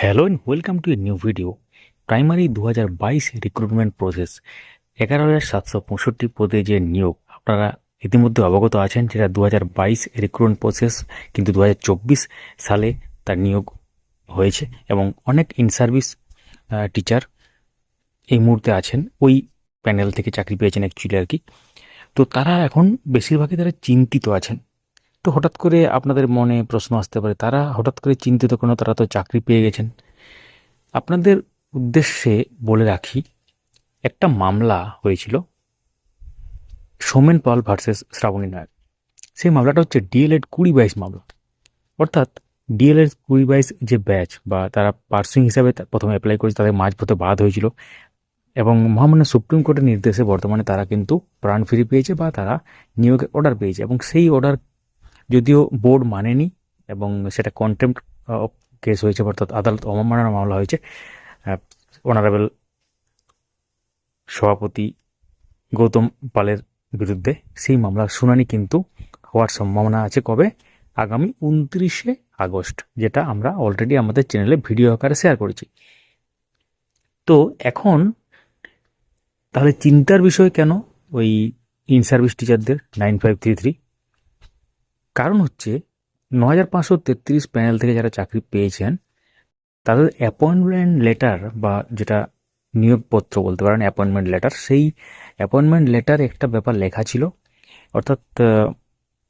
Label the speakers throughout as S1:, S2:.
S1: Hello and welcome to a new video primary দু হাজার বাইশ রিক্রুটমেন্ট প্রসেস এগারো হাজার সাতশো পঁয়ষট্টি পদে যে নিয়োগ, আপনারা ইতিমধ্যে অবগত আছেন যেটা দু হাজার বাইশ রিক্রুটমেন্ট প্রসেস কিন্তু দু হাজার চব্বিশ সালে তার নিয়োগ হয়েছে এবং অনেক ইন সার্ভিস টিচার এই মুহূর্তে আছেন। ওই প্যানেল থেকে চাকরি পেয়েছেন অ্যাকচুয়ালি আর কি। তো তারা এখন বেশিরভাগই তারা চিন্তিত আছেন। তো হঠাৎ করে আপনাদের মনে প্রশ্ন আসতে পারে, তারা হঠাৎ করে চিন্তিত কেন তারা তো চাকরি পেয়ে গেছেন। আপনাদের উদ্দেশ্যে বলে রাখি, একটা মামলা হয়েছিল, সোমেন পাল ভার্সেস শ্রাবণী নায়ক। সেই মামলাটা হচ্ছে ডিএলএড কুড়ি বাইশ মামলা। অর্থাৎ ডিএলএড কুড়ি বাইশ যে ব্যাচ বা তারা পার্সিং হিসাবে প্রথমে অ্যাপ্লাই করেছে, তাদের মাঝপথে বাদ হয়েছিল এবং মহামান্য সুপ্রিম কোর্টের নির্দেশে বর্তমানে তারা কিন্তু প্রাণ ফিরে পেয়েছে বা তারা নিয়োগের অর্ডার পেয়েছে এবং সেই অর্ডার যদিও বোর্ড মানেনি এবং সেটা কন্টেম্প অফ কেস হয়েছে, অর্থাৎ আদালত অবমাননার মামলা হয়েছে। অনারেবল সভাপতি গৌতম পালের বিরুদ্ধে সেই মামলার শুনানি কিন্তু হওয়ার সম্ভাবনা আছে কবে? আগামী উনত্রিশে আগস্ট, যেটা আমরা অলরেডি আমাদের চ্যানেলে ভিডিও আকারে শেয়ার করেছি। তো এখন তাহলে চিন্তার বিষয় কেন ওই ইন সার্ভিস টিচারদের নাইন ফাইভ থ্রি থ্রি কারণ হচ্ছে ন হাজার পাঁচশো তেত্রিশ প্যানেল থেকে যারা চাকরি পেয়েছেন, তাদের অ্যাপয়েন্টমেন্ট লেটার বা যেটা নিয়োগপত্র বলতে পারেন, অ্যাপয়েন্টমেন্ট লেটার, সেই অ্যাপয়েন্টমেন্ট লেটার একটা ব্যাপার লেখা ছিল। অর্থাৎ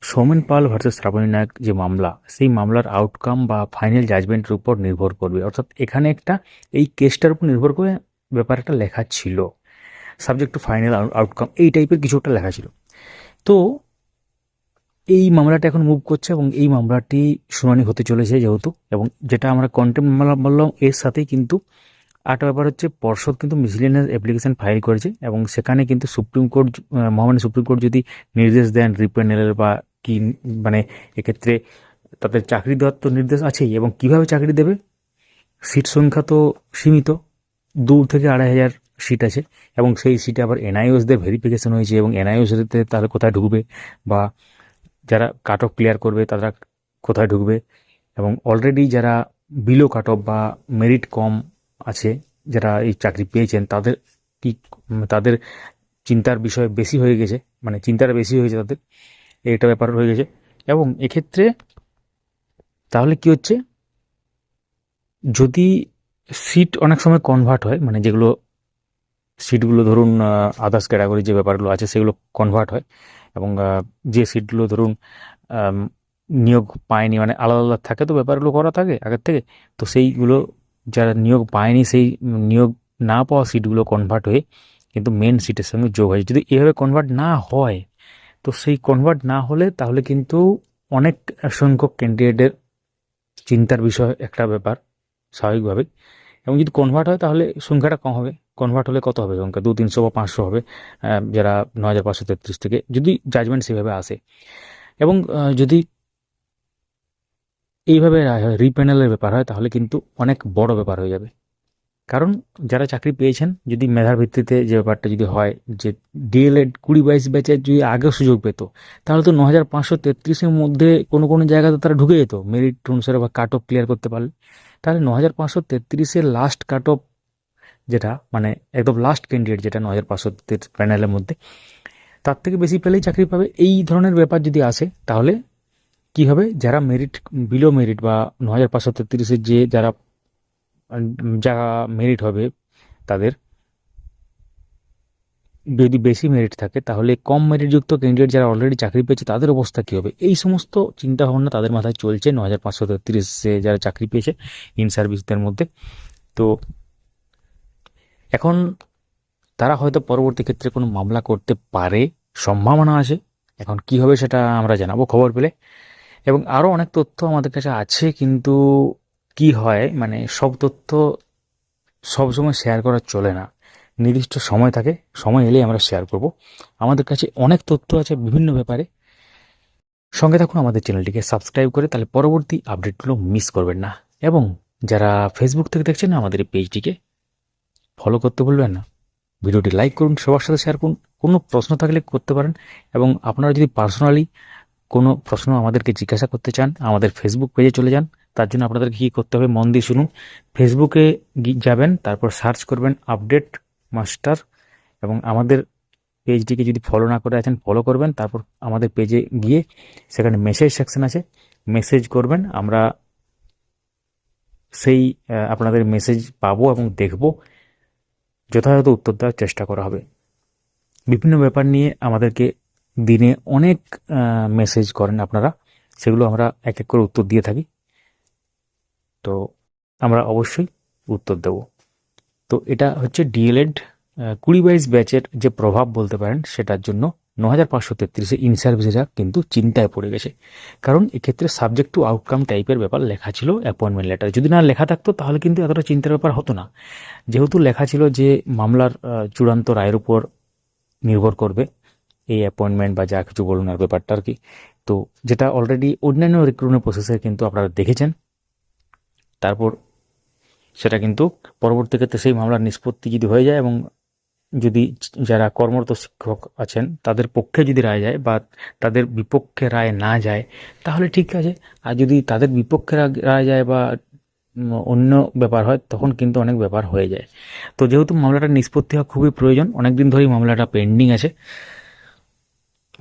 S1: সৌমেন পাল ভার্সেস শ্রাবণী নায়ক যে মামলা, সেই মামলার আউটকাম বা ফাইনাল জাজমেন্টের উপর নির্ভর করবে। অর্থাৎ এখানে একটা, এই কেসটার উপর নির্ভর করে ব্যাপার একটা লেখা ছিল। সাবজেক্ট টু ফাইনাল আউটকাম এই টাইপের কিছু একটা লেখা ছিল। তো এই মামলাটা এখন মুভ করছে এবং এই মামলাটি শুনানি হতে চলেছে যেহেতু এবং যেটা আমরা কন্টেম্প মামলা বললাম, এর সাথেই কিন্তু আরেকটা ব্যাপার হচ্ছে পর্ষদ কিন্তু মিসলিনিয়াস অ্যাপ্লিকেশন ফাইল করেছে এবং সেখানে কিন্তু সুপ্রিম কোর্ট মহামান্য সুপ্রিম কোর্ট যদি নির্দেশ দেন রিপেনেলের বা কি মানে এক্ষেত্রে তাদের চাকরি দেওয়ার তো নির্দেশ আছেই এবং কীভাবে চাকরি দেবে? সিট সংখ্যা তো সীমিত দু থেকে আড়াই হাজার সিট আছে এবং সেই সিটে আবার এনআইওসদের ভেরিফিকেশন হয়েছে এবং এনআইওসতে তাহলে কোথায় ঢুকবে বা যারা কাট অফ ক্লিয়ার করবে, তারা কোথায় ঢুকবে? এবং অলরেডি যারা বিলো কাট অফ বা মেরিট কম আছে, যারা এই চাকরি পেয়েছেন, তাদের কি, তাদের চিন্তার বিষয় বেশি হয়ে গেছে মানে চিন্তাটা বেশি হয়েছে তাদের এটা ব্যাপার হয়ে গেছে। এবং এক্ষেত্রে তাহলে কি হচ্ছে? যদি সিট অনেক সময় কনভার্ট হয় মানে যেগুলো সিটগুলো ধরুন আদার্স ক্যাটাগরি যে ব্যাপারগুলো আছে, সেগুলো কনভার্ট হয় এবং যে সিটগুলো ধরুন নিয়োগ পায়নি মানে আলাদা আলাদা থাকে তো ব্যাপারগুলো করা থাকে আগের থেকে, তো সেইগুলো যারা নিয়োগ পায়নি, সেই নিয়োগ না পাওয়া সিটগুলো কনভার্ট হয়ে কিন্তু মেন সিটের সঙ্গে যোগ হয় যদি এভাবে কনভার্ট না হয়, তো সেই কনভার্ট না হলে তাহলে কিন্তু অনেক সংখ্যক ক্যান্ডিডেটের চিন্তার বিষয় একটা ব্যাপার স্বাভাবিকভাবে এবং যদি কনভার্ট হয় তাহলে সংখ্যাটা কম হবে। কনভার্ট হলে কত হবে সংখ্যা? দু, তিনশো বা পাঁচশো হবে যারা ন হাজার পাঁচশো তেত্রিশ থেকে, যদি জাজমেন্ট সেভাবে আসে। এবং যদি এইভাবে রিপ্যানেলের ব্যাপার হয়, তাহলে কিন্তু অনেক বড় ব্যাপার হয়ে যাবে। কারণ যারা চাকরি পেয়েছেন, যদি মেধার ভিত্তিতে যে ব্যাপারটা যদি হয়, যে ডিএলএড কুড়ি বাইশ ব্যাচের যদি আগেও সুযোগ পেতো, তাহলে তো ন হাজার পাঁচশো তেত্রিশের মধ্যে কোনো কোনো জায়গাতে তারা ঢুকে যেত মেরিট অনুসারে বা কাট অফ ক্লিয়ার করতে পারলে। তাহলে ন হাজার পাঁচশো তেত্রিশের লাস্ট কাট অফ যেটা মানে একদম লাস্ট ক্যান্ডিডেট যেটা ন হাজার পাঁচশো প্যানেলের মধ্যে তার থেকে বেশি পেলেই চাকরি পাবে। এই ধরনের ব্যাপার যদি আসে তাহলে কি হবে? যারা মেরিট বিলো মেরিট বা ন হাজার পাঁচশো তেত্রিশের যে যারা উম, যা মেরিট হবে তাদের যদি বেশি মেরিট থাকে তাহলে কম মেরিটযুক্ত ক্যান্ডিডেট যারা অলরেডি চাকরি পেয়েছে তাদের অবস্থা কী হবে? এই সমস্ত চিন্তা ভাবনা তাদের মাথায় চলছে ন হাজার পাঁচশো তেত্রিশে যারা চাকরি পেয়েছে ইন সার্ভিসদের মধ্যে। তো এখন তারা হয়তো পরবর্তী ক্ষেত্রে কোনো মামলা করতে পারে, সম্ভাবনা আছে। এখন কি হবে সেটা আমরা জানাব খবর পেলে। এবং আরও অনেক তথ্য আমাদের কাছে আছে, কিন্তু কি হয় মানে সব তথ্য সবসময় শেয়ার করা চলে না। নির্দিষ্ট সময় থাকে, সময় এলেই আমরা শেয়ার করব। আমাদের কাছে অনেক তথ্য আছে বিভিন্ন ব্যাপারে। সঙ্গে থাকুন আমাদের চ্যানেলটিকে সাবস্ক্রাইব করে, তাহলে পরবর্তী আপডেটগুলো মিস করবেন না। এবং যারা ফেসবুক থেকে দেখছেন, আমাদের এই পেজটিকে ফলো করতে ভুলবেন না। ভিডিওটি লাইক করুন, সবার সাথে শেয়ার করুন, কোনো প্রশ্ন থাকলে করতে পারেন এবং আপনারা যদি পার্সোনালি কোনো প্রশ্ন আমাদেরকে জিজ্ঞাসা করতে চান, আমাদের ফেসবুক পেজে চলে যান, তার জন্য আপনাদেরকে কী করতে হবে মন দিয়ে শুনুন। ফেসবুকে যাবেন, তারপর সার্চ করবেন আপডেট মাস্টার এবং আমাদের পেজটিকে যদি ফলো না করে আছেন ফলো করবেন, তারপর আমাদের পেজে গিয়ে সেখানে মেসেজ সেকশন আছে মেসেজ করবেন, আমরা সেই আপনাদের মেসেজ পাবো এবং দেখব। যথাযথ উত্তর দেওয়ার চেষ্টা করা হবে। বিভিন্ন ব্যাপার নিয়ে আমাদেরকে দিনে অনেক মেসেজ করেন আপনারা। সেগুলো আমরা এক এক করে উত্তর দিয়ে থাকি। তো আমরা অবশ্যই উত্তর দেব। তো এটা হচ্ছে ডিএলএড কুড়ি বাইশ ব্যাচের যে প্রভাব বলতে পারেন, সেটার জন্য ন হাজার পাঁচশো তেত্রিশে ইন সার্ভিসেরা কিন্তু চিন্তায় পড়ে গেছে। কারণ এক্ষেত্রে সাবজেক্ট টু আউটকাম টাইপের ব্যাপার লেখা ছিল অ্যাপয়েন্টমেন্ট লেটার যদি না লেখা থাকতো, তাহলে কিন্তু এতটা চিন্তার ব্যাপার হতো না। যেহেতু লেখা ছিল যে মামলার চূড়ান্ত রায়ের উপর নির্ভর করবে এই অ্যাপয়েন্টমেন্ট বা যা কিছু বলুন আর ব্যাপারটা আর কি। তো যেটা অলরেডি অন্যান্য রিক্রুটমেন্ট প্রসেসে কিন্তু আপনারা দেখেছেন। তারপর সেটা কিন্তু পরবর্তী ক্ষেত্রে সেই মামলার নিষ্পত্তি যদি হয়ে যায় এবং যদি যারা কর্মরত শিক্ষক আছেন, তাদের পক্ষে যদি রায় যায় বা তাদের বিপক্ষে রায় না যায়, তাহলে ঠিক আছে। আর যদি তাদের বিপক্ষে রায় যায় বা অন্য ব্যাপার হয়, তখন কিন্তু অনেক ব্যাপার হয়ে যায়। তো যেহেতু মামলাটা নিষ্পত্তি হওয়া খুবই প্রয়োজন অনেক দিন ধরেই মামলাটা পেন্ডিং আছে।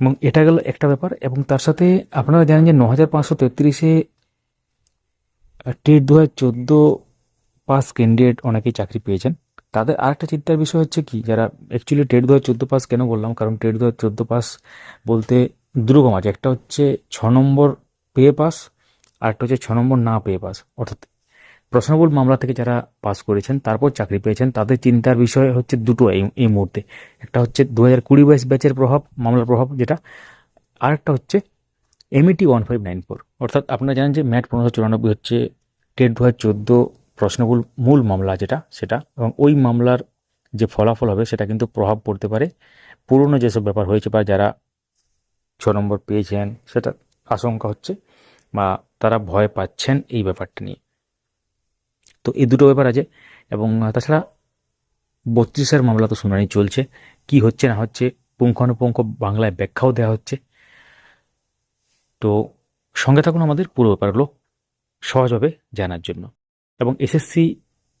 S1: এবং এটা গেল একটা ব্যাপার। এবং তার সাথে আপনারা জানেন যে ন হাজার পাঁচশো তেত্রিশে টেট দু হাজার চোদ্দ পাস ক্যান্ডিডেট অনেকেই চাকরি পেয়েছেন। তাদের আরেকটা চিন্তার বিষয় হচ্ছে কি, যারা অ্যাকচুয়ালি টেট দু হাজার চোদ্দ পাস কেন বললাম কারণ টেট দু হাজার চোদ্দ পাস বলতে দুরকম আছে। একটা হচ্ছে ছ নম্বর পেয়ে পাস, আর একটা হচ্ছে ছ নম্বর না পেয়ে পাস। অর্থাৎ প্রশ্নবুল মামলা থেকে যারা পাস করেছেন, তারপর চাকরি পেয়েছেন, তাদের চিন্তার বিষয় হচ্ছে দুটো এই এই মুহূর্তে। একটা হচ্ছে দু হাজার কুড়ি বাইশ ব্যাচের প্রভাব, মামলার প্রভাব, যেটা আর একটা হচ্ছে MET one five nine four অর্থাৎ আপনারা জানেন যে ম্যাট পনেরোশো চুরানব্বই হচ্ছে টেট দু হাজার চোদ্দ প্রশ্নবুল মূল মামলা যেটা, সেটা এবং ওই মামলার যে ফলাফল হবে সেটা কিন্তু প্রভাব পড়তে পারে। পুরনো যেসব ব্যাপার হয়েছে বা যারা ছ নম্বর পেয়েছেন সেটা আশঙ্কা হচ্ছে বা তারা ভয় পাচ্ছেন এই ব্যাপারটা নিয়ে। তো এই দুটো ব্যাপার আছে এবং তাছাড়া বত্রিশের মামলা তো শুনানি চলছে। কি হচ্ছে না হচ্ছে পুঙ্খানুপুঙ্খ বাংলায় ব্যাখ্যাও দেওয়া হচ্ছে। তো সঙ্গে থাকুন আমাদের পুরো ব্যাপারগুলো সহজভাবে জানার জন্য। এবং এসএসসি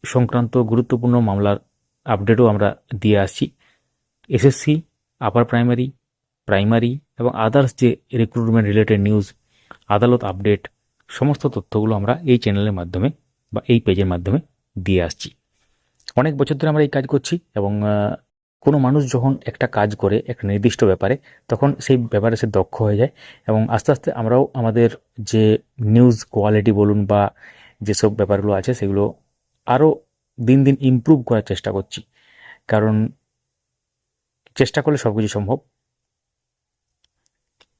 S1: সংক্রান্ত গুরুত্বপূর্ণ মামলার আপডেটও আমরা দিয়ে আসছি। এসএসসি আপার প্রাইমারি প্রাইমারি এবং আদার্স যে রিক্রুটমেন্ট রিলেটেড নিউজ আদালত আপডেট সমস্ত তথ্যগুলো আমরা এই চ্যানেলের মাধ্যমে বা এই পেজের মাধ্যমে দিয়ে আসছি। অনেক বছর ধরে আমরা এই কাজ করছি এবং কোনো মানুষ যখন একটা কাজ করে একটা নির্দিষ্ট ব্যাপারে, তখন সেই ব্যাপারে সে দক্ষ হয়ে যায় এবং আস্তে আস্তে আমরাও আমাদের যে নিউজ কোয়ালিটি বলুন বা যেসব ব্যাপারগুলো আছে সেগুলো আরও দিন দিন ইম্প্রুভ করার চেষ্টা করছি। কারণ চেষ্টা করলে সব কিছু সম্ভব।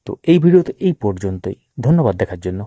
S1: তো এই ভিডিওতে এই পর্যন্তই। ধন্যবাদ দেখার জন্য।